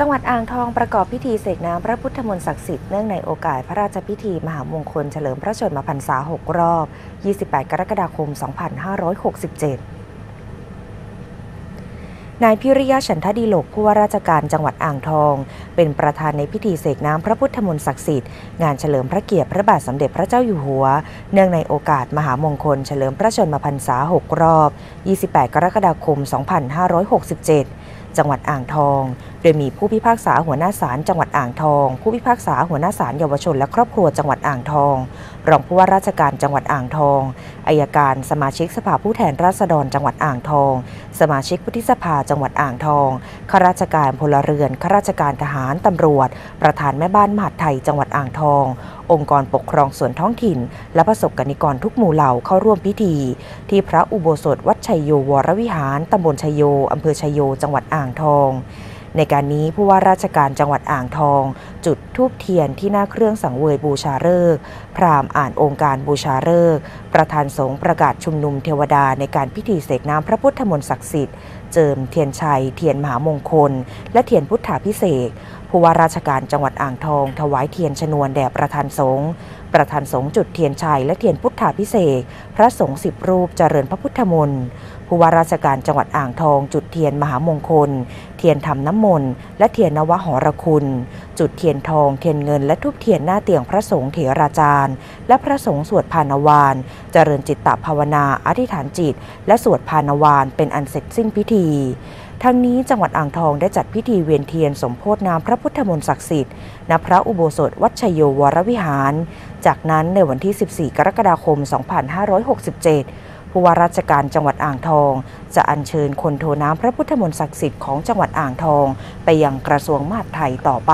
จังหวัดอ่างทองประกอบพิธีเสกน้ำพระพุทธมนต์ศักดิ์สิทธิ์เนื่องในโอกาสพระราชพิธีมหามงคลเฉลิมพระชนมพรรษา 6 รอบ 28 กรกฎาคม 2567นายพิริยะฉันทดีโลกผู้ว่าราชการจังหวัดอ่างทอง เป็นประธานในพิธีเสกน้ำพระพุทธมนต์ศักดิ์สิทธิ์งานเฉลิมพระเกียรติพระบาทสมเด็จพระเจ้าอยู่หัว เนื่องในโอกาสมหามงคลเฉลิมพระชนมพรรษา 6 รอบ 28 กรกฎาคม 2567 จังหวัดอ่างทอง โดยมีผู้พิพากษาหัวหน้าศาลจังหวัดอ่างทอง ผู้พิพากษาหัวหน้าศาลเยาวชนและครอบครัวจังหวัดอ่างทอง รองผู้ว่าราชการจังหวัดอ่างทองอายการสมาชิกสภาผู้แทนราษฎรจังหวัดอ่างทอง สมาชิกวุฒิสภาจังหวัดอ่างทองข้าราชการพลเรือนข้าราชการทหารตำรวจ ประธานแม่บ้านมหาดไทยจังหวัดอ่างทอง องค์กรปกครองส่วนท้องถิ่น และประสบกนิกรทุกหมู่เหล่าเข้าร่วมพิธี ที่พระอุโบสถวัดชัยโยวรวิหารตำบลชัยโยอำเภอชัยโยจังหวัดอ่างทอง ในการนี้ผู้ว่าราชการจังหวัดอ่างทอง จุดทูบเทียนที่หน้าเครื่องสังเวยบูชาฤกษ์พราหมณ์อ่านองค์การบูชาฤกษ์ประธานสงฆ์ประกาศชุมนุมเทวดาในการพิธีเสกน้ำพระพุทธมนต์ศักดิ์สิทธิ์เจิมเทียนชัย เทียนมหามงคล และเทียนพุทธาพิเศษ ผู้ว่าราชการจังหวัดอ่างทอง ถวายเทียนชนวนแด่ประธานสงฆ์ประธานสงฆ์จุดเทียนชัยและเทียนพุทธาพิเศษพระสงฆ์สิบรูปเจริญพระพุทธมนต์ผู้ว่าราชการจังหวัดอ่างทอง จุดเทียนมหามงคล เทียนทำน้ำมนต์และเทียนนวหรคุณ จุดเทียนทองเทียนเงินและทุบเทียนหน้าเตียงพระสงฆ์เถราจารย์ และพระสงฆ์สวดพานวาน เจริญจิตตภาวนา อธิษฐานจิต และสวดพานวานเป็นอันเสร็จสิ้นพิธี ทั้งนี้จังหวัดอ่างทองได้จัดพิธีเวียนเทียนสมโพธิน้ำพระพุทธมนต์ศักดิ์สิทธิ์ณพระอุโบสถวัดชโยวรวิหาร จากนั้นในวันที่ 14 กรกฎาคม 2567 ผู้ว่าราชการจังหวัดอ่างทอง จะอัญเชิญคนโทน้ำพระพุทธมนต์ศักดิ์สิทธิ์ของจังหวัดอ่างทอง ไปยังกระทรวงมหาดไทยต่อไป